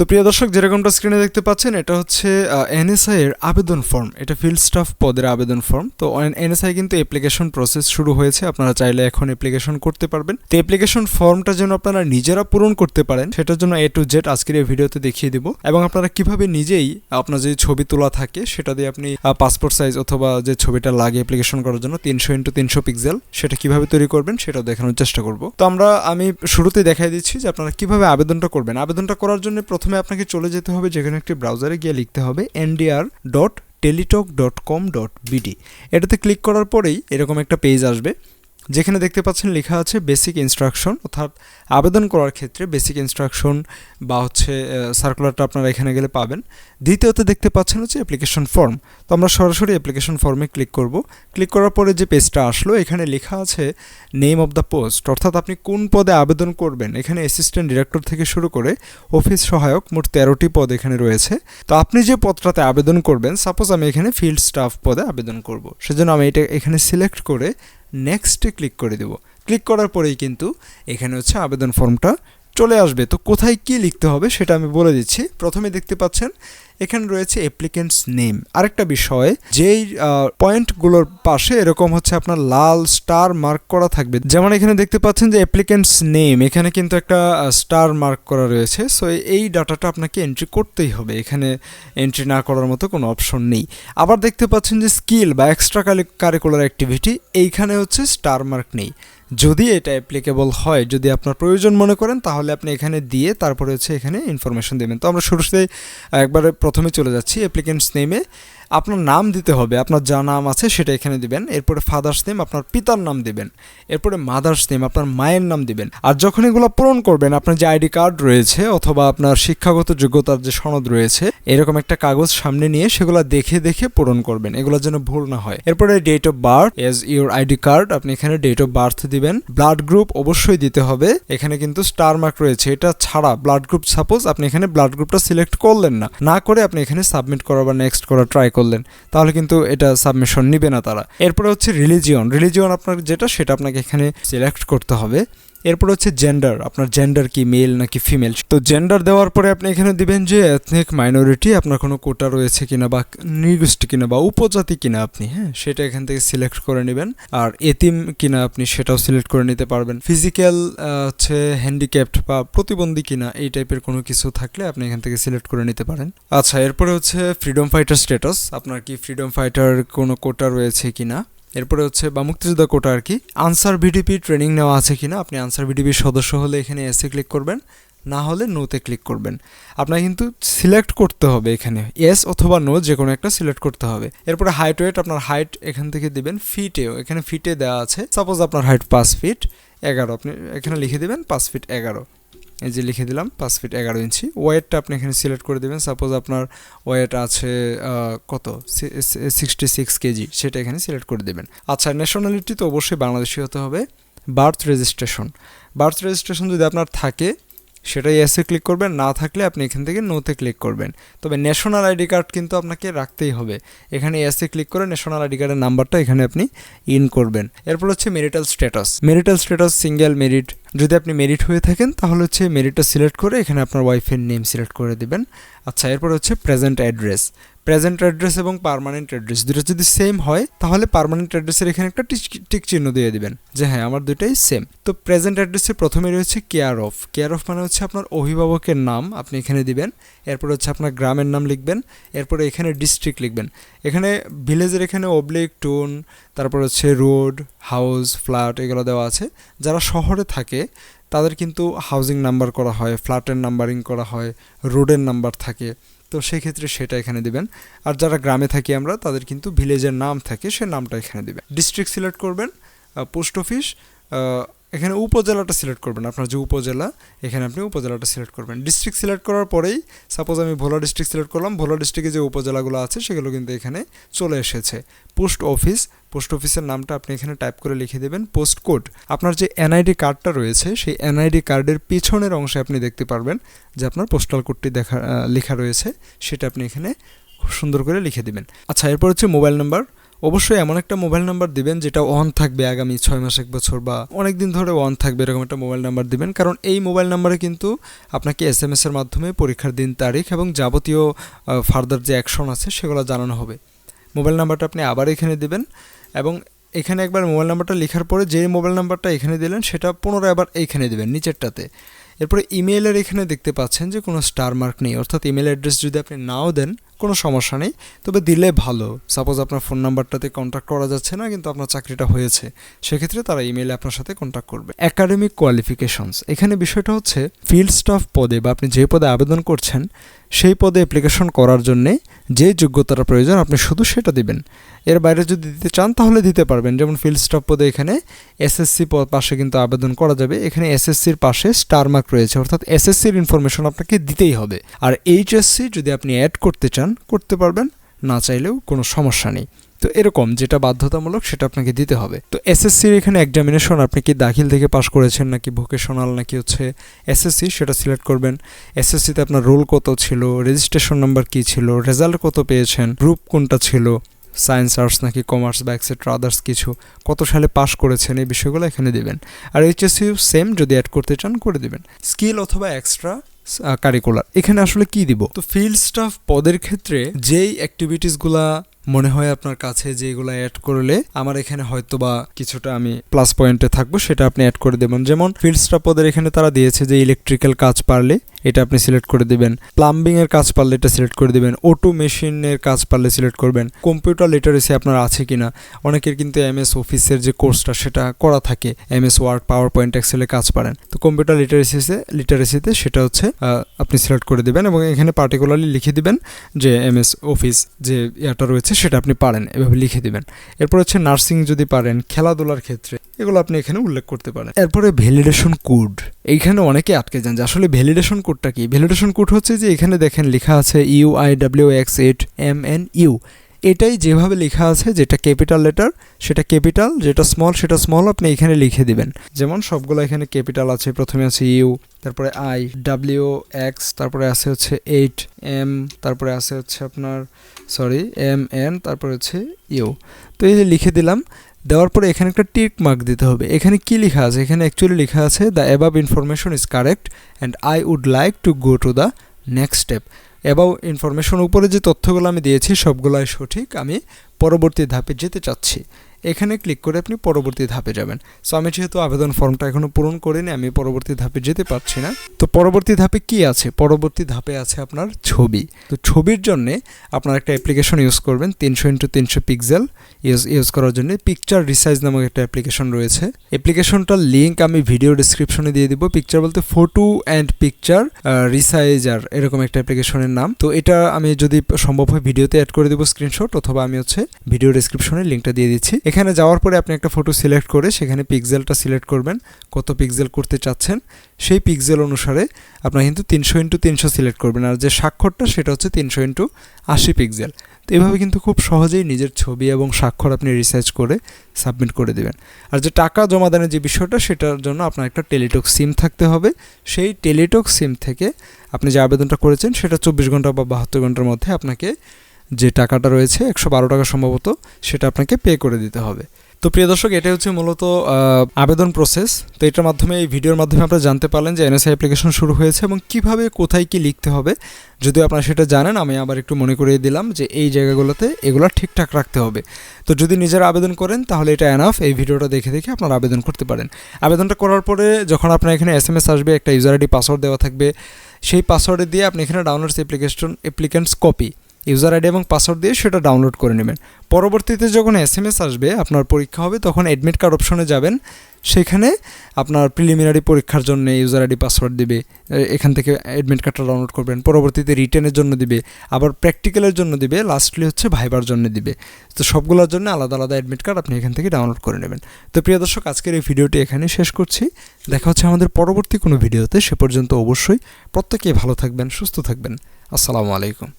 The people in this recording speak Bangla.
তো প্রিয় দর্শক, যেরকমটা স্ক্রিনে দেখতে পাচ্ছেন, এটা হচ্ছে এনএসআই এর আবেদন ফর্ম এটা ফিল্ড স্টাফ পদের আবেদন ফর্ম তো এনএসআই কিন্তু অ্যাপ্লিকেশন প্রসেস শুরু হয়েছে। আপনারা চাইলে এখন অ্যাপ্লিকেশন করতে পারবেন। তো অ্যাপ্লিকেশন ফর্মটা যেন আপনারা নিজেরা পূরণ করতে পারেন, সেটার জন্য এ টু জেড আজকের এই ভিডিওতে দেখিয়ে দিব। এবং আপনারা কীভাবে নিজেই আপনার যে ছবি তোলা থাকে, সেটা দিয়ে আপনি পাসপোর্ট সাইজ অথবা যে ছবিটা লাগে অ্যাপ্লিকেশন করার জন্য, তিনশো ইন্টু তিনশো পিক্সেল সেটা কীভাবে তৈরি করবেন, সেটাও দেখানোর চেষ্টা করব। তো আমরা, আমি শুরুতে দেখাই দিচ্ছি যে আপনারা কীভাবে আবেদনটা করবেন। আবেদনটা করার জন্য প্রথমে আপনাকে চলে যেতে হবে যেখানে একটি ব্রাউজারে গিয়ে লিখতে হবে NDR dot Teletalk dot com dot BD এটাতে ক্লিক করার পরেই এরকম একটা পেজ আসবে। যেখানে দেখতে পাচ্ছেন লেখা আছে বেসিক ইনস্ট্রাকশন অর্থাৎ আবেদন করার ক্ষেত্রে বেসিক ইনস্ট্রাকশন বা হচ্ছে সার্কুলারটা আপনারা এখানে গেলে পাবেন। দ্বিতীয়তে দেখতে পাচ্ছেন হচ্ছে অ্যাপ্লিকেশন ফর্ম তো আমরা সরাসরি অ্যাপ্লিকেশন ফর্মে ক্লিক করব। ক্লিক করার পরে যে পেজটা আসলো, এখানে লেখা আছে নেম অফ দ্য পোস্ট অর্থাৎ আপনি কোন পদে আবেদন করবেন। এখানে অ্যাসিস্ট্যান্ট ডিরেক্টর থেকে শুরু করে অফিস সহায়ক মোট তেরোটি পদ এখানে রয়েছে। তো আপনি যে পদটাতে আবেদন করবেন সাপোজ আমি এখানে ফিল্ড স্টাফ পদে আবেদন করব। সেজন্য আমি এটা এখানে সিলেক্ট করে নেক্সটে ক্লিক করে দেব। ক্লিক করার পরেই কিন্তু এখানে হচ্ছে আবেদন ফর্মটা চলে আসবে। তো কোথায় কি লিখতে হবে সেটা আমি বলে দিচ্ছি। প্রথমে দেখতে পাচ্ছেন এখানে রয়েছে অ্যাপ্লিকেন্টস নেম আরেকটা বিষয়, যেই পয়েন্টগুলোর পাশে এরকম হচ্ছে আপনার লাল স্টার মার্ক করা থাকবে। যেমন এখানে দেখতে পাচ্ছেন যে অ্যাপ্লিকেন্টস নেম এখানে কিন্তু একটা স্টার মার্ক করা রয়েছে। সো এই ডাটাটা আপনাকে এন্ট্রি করতেই হবে। এখানে এন্ট্রি না করার মতো কোনো অপশন নেই। আবার দেখতে পাচ্ছেন যে স্কিল বা এক্সট্রা কারিকুলার অ্যাক্টিভিটি এইখানে হচ্ছে স্টার মার্ক নেই। যদি এটা অ্যাপ্লিকেবল হয়, যদি আপনার প্রয়োজন মনে করেন, তাহলে আপনি এখানে দিয়ে তারপরে হচ্ছে এখানে ইনফরমেশন দেবেন। তো আমরা শুরুতেই একবারে প্রথমে চলে যাচ্ছি অ্যাপ্লিকেন্টস নেমে আপনার নাম দিতে হবে, আপনার যা নাম আছে সেটা এখানে দিবেন। এরপরে ফাদার্স নেম আপনার পিতার নাম দিবেন। এরপরে মাদার্স নেম আপনার মায়ের নাম দিবেন। আর যখন এগুলো পূরণ করবেন, আপনার যে আইডি কার্ড রয়েছে অথবা আপনার শিক্ষাগত যোগ্যতার যে সনদ রয়েছে, এরকম একটা কাগজ সামনে নিয়ে সেগুলো দেখে দেখে পূরণ করবেন। এগুলো যেন ভুল না হয়। এরপরে date of birth as your ID card আপনি এখানে ডেট অফ বার্থ দিবেন। ব্লাড গ্রুপ অবশ্যই দিতে হবে। এখানে কিন্তু স্টার মার্ক রয়েছে। এটা ছাড়া ব্লাড গ্রুপ সাপোজ আপনি এখানে ব্লাড গ্রুপটা সিলেক্ট করলেন না। না করে আপনি এখানে সাবমিট করা বা নেক্সট করা ট্রাই করলেন, তাহলে কিন্তু এটা সাবমিশন নিবে না তারা। এরপরে হচ্ছে রিলিজিয়ন রিলিজিয়ন আপনার যেটা, সেটা আপনাকে এখানে সিলেক্ট করতে হবে। এরপর হচ্ছে জেন্ডার আপনার জেন্ডার কি মেল নাকি ফিমেল তো জেন্ডার দেওয়ার পরে আপনি এখানে দিবেন যে এথনিক মাইনরিটি আপনার কোনো কোটা রয়েছে কিনা বা নির্গোষ্ঠী কিনা বা উপজাতি কিনা আপনি হ্যাঁ? সেটা এখান থেকে সিলেক্ট করে নেবেন। আর এতিম কিনা আপনি সেটাও সিলেক্ট করে নিতে পারবেন। ফিজিক্যাল হচ্ছে হ্যান্ডিক্যাপ্ট বা প্রতিবন্ধী কিনা, এই টাইপের কোনো কিছু থাকলে আপনি এখান থেকে সিলেক্ট করে নিতে পারেন। আচ্ছা এরপরে হচ্ছে ফ্রিডম ফাইটার স্ট্যাটাস আপনার কি ফ্রিডম ফাইটার কোনো কোটা রয়েছে কিনা? এরপরে হচ্ছে বা মুক্তিযোদ্ধা কোটা আর কি। আনসার ভিডিপি ট্রেনিং নেওয়া আছে কিনা, আপনি আনসার ভিডিপির সদস্য হলে এখানে এসে ক্লিক করবেন, না হলে নোতে ক্লিক করবেন। আপনার কিন্তু সিলেক্ট করতে হবে এখানে এস অথবা নো যে কোনো একটা সিলেক্ট করতে হবে। এরপরে হাইট ওয়েট আপনার হাইট এখান থেকে দিবেন ফিটেও এখানে ফিটে দেওয়া আছে। সাপোজ আপনার হাইট পাঁচ ফিট এগারো, আপনি এখানে লিখে দেবেন, পাঁচ ফিট এগারো। এই যে লিখে দিলাম, পাঁচ ফিট এগারো ইঞ্চি। ওয়েটটা আপনি এখানে সিলেক্ট করে দেবেন। সাপোজ আপনার ওয়েট আছে কত? সিক্সটি সিক্স কেজি, সেটা এখানে সিলেক্ট করে দেবেন। আচ্ছা ন্যাশনালিটি তো অবশ্যই বাংলাদেশি হতে হবে। বার্থ রেজিস্ট্রেশন বার্থ রেজিস্ট্রেশন যদি আপনার থাকে সেটাই ইয়েসে ক্লিক করবেন, না থাকলে আপনি এখান থেকে নোতে ক্লিক করবেন। তবে ন্যাশনাল আইডি কার্ড কিন্তু আপনাকে রাখতেই হবে। এখানে ইয়েসে ক্লিক করে ন্যাশনাল আইডি কার্ডের নাম্বারটা এখানে আপনি ইন করবেন। এরপর হচ্ছে marital status marital status single married যদি আপনি মেরিট হয়ে থাকেন, তাহলে হচ্ছে মেরিটটা সিলেক্ট করে এখানে আপনার ওয়াইফের নেম সিলেক্ট করে দেবেন। আচ্ছা এরপর হচ্ছে প্রেজেন্ট অ্যাড্রেস প্রেজেন্ট অ্যাড্রেস এবং পারমানেন্ট অ্যাড্রেস দুটো যদি সেম হয়, তাহলে পারমানেন্ট অ্যাড্রেসের এখানে একটা টিক চিহ্ন দিয়ে দিবেন যে হ্যাঁ আমার দুটাই সেম তো প্রেজেন্ট অ্যাড্রেসে প্রথমে রয়েছে কেয়ার অফ কেয়ার অফ মানে হচ্ছে আপনার অভিভাবকের নাম আপনি এখানে দিবেন, এরপর হচ্ছে আপনার গ্রামের নাম লিখবেন, এরপরে এখানে ডিস্ট্রিক্ট লিখবেন। এখানে ভিলেজের এখানে অবলিক টোন তারপর হচ্ছে রোড হাউস ফ্ল্যাট এগুলো দেওয়া আছে। যারা শহরে থাকে, তাদের কিন্তু হাউজিং নাম্বার করা হয় ফ্ল্যাটের নাম্বারিং করা হয় রোডের নাম্বার থাকে। তো সেক্ষেত্রে সেটা এখানে দিবেন। আর যারা গ্রামে থাকি আমরা, তাদের কিন্তু ভিলেজের নাম থাকে, সে নামটা এখানে দিবেন। ডিস্ট্রিক্ট সিলেক্ট করবেন পোস্ট অফিস এখানে উপজেলাটা সিলেক্ট করবেন। আপনার যে উপজেলা, এখানে আপনি উপজেলাটা সিলেক্ট করবেন। ডিস্ট্রিক্ট সিলেক্ট করার পরেই সাপোজ আমি ভোলা ডিস্ট্রিক্ট সিলেক্ট করলাম, ভোলা ডিস্ট্রিক্টে যে উপজেলাগুলো আছে, সেগুলো কিন্তু এখানে চলে এসেছে। পোস্ট অফিস পোস্ট অফিসের নামটা আপনি এখানে টাইপ করে লিখে দেবেন পোস্ট কোড আপনার যে এনআইডি কার্ডটা রয়েছে, সেই এনআইডি কার্ডের পিছনের অংশে আপনি দেখতে পারবেন যে আপনার পোস্টাল কোডটি দেখা লেখা রয়েছে, সেটা আপনি এখানে খুব সুন্দর করে লিখে দিবেন। আচ্ছা এরপর হচ্ছে মোবাইল নাম্বার অবশ্যই এমন একটা মোবাইল নাম্বার দিবেন যেটা অন থাকবে আগামী ছয় মাস, এক বছর বা অনেক দিন ধরে অন থাকবে, এরকম একটা মোবাইল নাম্বার দিবেন। কারণ এই মোবাইল নাম্বারে কিন্তু আপনাকে এস এম এসের মাধ্যমে পরীক্ষার দিন, তারিখ এবং যাবতীয় ফার্দার যে অ্যাকশন আছে সেগুলো জানানো হবে। মোবাইল নাম্বারটা আপনি আবার এখানে দিবেন এবং এখানে একবার মোবাইল নাম্বারটা লেখার পরে যে মোবাইল নাম্বারটা এখানে দিলেন সেটা পুনরায় আবার এইখানে দেবেন, নিচেরটাতে। এরপরে ইমেলের এখানে দেখতে পাচ্ছেন যে কোনো স্টার মার্ক নেই। অর্থাৎ ইমেল অ্যাড্রেস যদি আপনি নাও দেন, কোনো সমস্যা নেই। তবে দিলে ভালো। সাপোজ আপনার ফোন নাম্বারটাতে কন্ট্যাক্ট করা যাচ্ছে না, কিন্তু আপনার চাকরিটা হয়েছে। সেক্ষেত্রে তারা ইমেলে আপনার সাথে কন্ট্যাক্ট করবে। একাডেমিক কোয়ালিফিকেশনস এখানে বিষয়টা হচ্ছে ফিল্ড স্টাফ পদে বা আপনি যে পদে আবেদন করছেন, সেই পদে অ্যাপ্লিকেশন করার জন্যে যে যোগ্যতার প্রয়োজন, আপনি শুধু সেটা দিবেন। এর বাইরে যদি দিতে চান, তাহলে দিতে পারবেন। যেমন ফিল্ড স্টাফ পদে এখানে এসএসসি পাশে কিন্তু আবেদন করা যাবে। এখানে এসএসসির পাশে স্টার মার্ক রয়েছে, অর্থাৎ এসএসসির ইনফরমেশন আপনাকে দিতেই হবে। আর এইচএসসি যদি আপনি অ্যাড করতে চান, করতে পারবেন, না চাইলেও কোনো সমস্যা নেই। তো এরকম যেটা বাধ্যতামূলক সেটা আপনাকে দিতে হবে। তো এসএসসির এখানে এক্সামিনেশন আপনি কি দাখিল থেকে পাশ করেছেন নাকি ভোকেশনাল নাকি হচ্ছে এসএসসি সেটা সিলেক্ট করবেন। এসএসসিতে আপনার রোল কত ছিল রেজিস্ট্রেশন নাম্বার কি ছিল রেজাল্ট কত পেয়েছেন গ্রুপ কোনটা ছিল সায়েন্স আর্টস নাকি কমার্স বা এক্সেট্রা আদার্স কিছু, কত সালে পাশ করেছেন এই বিষয়গুলো এখানে দেবেন। আর এইচএসসিউ সেম যদি অ্যাড করতে চান, করে দেবেন। স্কিল অথবা এক্সট্রা কারিকুলার এখানে আসলে কি দিব? তো ফিল্ড স্টাফ পদের ক্ষেত্রে যেই অ্যাক্টিভিটিসগুলা মনে হয় আপনার কাছে যেগুলো অ্যাড করলে আমার এখানে হয়তো বা কিছুটা আমি প্লাস পয়েন্টে থাকব, সেটা আপনি অ্যাড করে দেবেন। যেমন ফিল্ড স্টাফ পদের এখানে তারা দিয়েছে যে ইলেকট্রিক্যাল কাজ পারলে এটা আপনি সিলেক্ট করে দেবেন। প্লাম্বিং এর কাজ পারলে এটা সিলেক্ট করে দেবেন। অটো মেশিনের কাজ পারলে সিলেক্ট করবেন। কম্পিউটার লিটারেসি আপনার আছে কিনা? অনেকের কিন্তু এম এস অফিসের যে কোর্সটা সেটা করা থাকে। M S word power point এক্সেলে কাজ পারেন। তো কম্পিউটার লিটারেসিতে লিটারেসিতে সেটা হচ্ছে আপনি সিলেক্ট করে দেবেন এবং এখানে পার্টিকুলারলি লিখে দিবেন যে এম এস অফিস যে ইয়াটা রয়েছে, সেটা আপনি পারেন। এভাবে লিখে দিবেন। এরপর হচ্ছে নার্সিং যদি পারেন, খেলাধুলার ক্ষেত্রে। এগুলো আপনি এখানে উল্লেখ করতে পারেন। এরপরে ভ্যালিডেশন কোড এইখানে অনেকে আটকে যান যে আসলে ভ্যালিডেশন কোডটা কি? ভ্যালিডেশন কোড হচ্ছে যে এখানে দেখেন লেখা আছে U I W X eight M N U এটাই যেভাবে লেখা আছে যেটা ক্যাপিটাল লেটার সেটা ক্যাপিটাল যেটা স্মল সেটা স্মল আপনি এখানে লিখে দিবেন। যেমন সবগুলো এখানে ক্যাপিটাল আছে, প্রথমে আছে ইউ তারপরে আই ডাব্লিউ এক্স তারপরে আছে হচ্ছে এইট এম তারপরে আছে হচ্ছে আপনার সরি এম এন তারপরে হচ্ছে ইউ তো এই যে লিখে দিলাম দেওয়ার পরে এখানে একটা টিক মার্ক দিতে হবে। এখানে কি লেখা আছে? এখানে অ্যাকচুয়ালি লেখা আছে the above information is correct and I would like to go to the next step above information উপরে যে তথ্যগুলো আমি দিয়েছি, সবগুলাই সঠিক। আমি পরবর্তী ধাপে যেতে চাচ্ছি। এখানে ক্লিক করে আপনি পরবর্তী ধাপে যাবেন। সো আমি যেহেতু আবেদন ফর্মটা এখনও পূরণ করিনি, আমি পরবর্তী ধাপে যেতে পারছি না। তো পরবর্তী ধাপে কি আছে? পরবর্তী ধাপে আছে আপনার ছবি। তো ছবির জন্যে আপনার একটা অ্যাপ্লিকেশন ইউজ করবেন, তিনশো ইন্টু তিনশো পিক্সেল ইউজ ইউজ করার জন্য পিকচার রিসাইজ নামক একটা অ্যাপ্লিকেশন রয়েছে। অ্যাপ্লিকেশনটার লিঙ্ক আমি ভিডিও ডিসক্রিপশনে দিয়ে দিব। পিকচার বলতে ফটো অ্যান্ড পিকচার রিসাইজার এরকম একটা অ্যাপ্লিকেশনের নাম। তো এটা আমি যদি সম্ভব হয় ভিডিওতে অ্যাড করে দেবো স্ক্রিনশট অথবা আমি হচ্ছে ভিডিও ডিসক্রিপশনে লিঙ্কটা দিয়ে দিচ্ছি। এখানে যাওয়ার পরে আপনি একটা ফটো সিলেক্ট করে সেখানে পিক্সেলটা সিলেক্ট করবেন, কত পিক্সেল করতে চাচ্ছেন। সেই পিক্সেল অনুসারে আপনার কিন্তু তিনশো ইন্টু তিনশো সিলেক্ট করবেন। আর যে স্বাক্ষরটা সেটা হচ্ছে তিনশো ইন্টু আশি পিক্সেল তো এভাবে কিন্তু খুব সহজেই নিজের ছবি এবং স্বাক্ষর আপনি রিসার্চ করে সাবমিট করে দেবেন। আর যে টাকা জমা দানের যে বিষয়টা, সেটার জন্য আপনার একটা টেলিটক সিম থাকতে হবে। সেই টেলিটক সিম থেকে আপনি যে আবেদনটা করেছেন, সেটা চব্বিশ ঘণ্টা বা বাহাত্তর ঘণ্টার মধ্যে আপনাকে যে টাকাটা রয়েছে, একশো বারো টাকা সম্ভবত, সেটা আপনাকে পে করে দিতে হবে। তো প্রিয় দর্শক এটা হচ্ছে মূলত আবেদন প্রসেস তো এটার মাধ্যমে, এই ভিডিওর মাধ্যমে আপনারা জানতে পারলেন যে এনএসআই অ্যাপ্লিকেশন শুরু হয়েছে এবং কীভাবে, কোথায় কি লিখতে হবে। যদিও আপনারা সেটা জানেন, আমি আবার একটু মনে করিয়ে দিলাম যে এই জায়গাগুলোতে এগুলো ঠিকঠাক রাখতে হবে। তো যদি নিজেরা আবেদন করেন, তাহলে এটা এনাফ এই ভিডিওটা দেখে দেখে আপনারা আবেদন করতে পারেন। আবেদনটা করার পরে যখন আপনার এখানে এস এম এস আসবে, একটা ইউজার আইডি পাসওয়ার্ড দেওয়া থাকবে। সেই পাসওয়ার্ডে দিয়ে আপনি এখানে downloads application applicants copy user ID এবং পাসওয়ার্ড দিয়ে সেটা ডাউনলোড করে নেবেন। পরবর্তীতে যখন এস এম এস আসবে, আপনার পরীক্ষা হবে, তখন অ্যাডমিট কার্ড অপশনে যাবেন। সেখানে আপনার প্রিলিমিনারি পরীক্ষার জন্য ইউজার আইডি, পাসওয়ার্ড দিবে। এখান থেকে অ্যাডমিট কার্ডটা ডাউনলোড করবেন। পরবর্তীতে রিটেনের জন্য দিবে। আবার প্র্যাকটিক্যালের জন্য দিবে। লাস্টলি হচ্ছে ভাইবার জন্য দিবে। তো সবগুলোর জন্য আলাদা আলাদা অ্যাডমিট কার্ড আপনি এখান থেকে ডাউনলোড করে নেবেন। তো প্রিয় দর্শক, আজকের এই ভিডিওটি এখানে শেষ করছি। দেখা হচ্ছে আমাদের পরবর্তী কোনো ভিডিওতে। সে পর্যন্ত অবশ্যই প্রত্যেকেই ভালো থাকবেন, সুস্থ থাকবেন। আসসালামু আলাইকুম।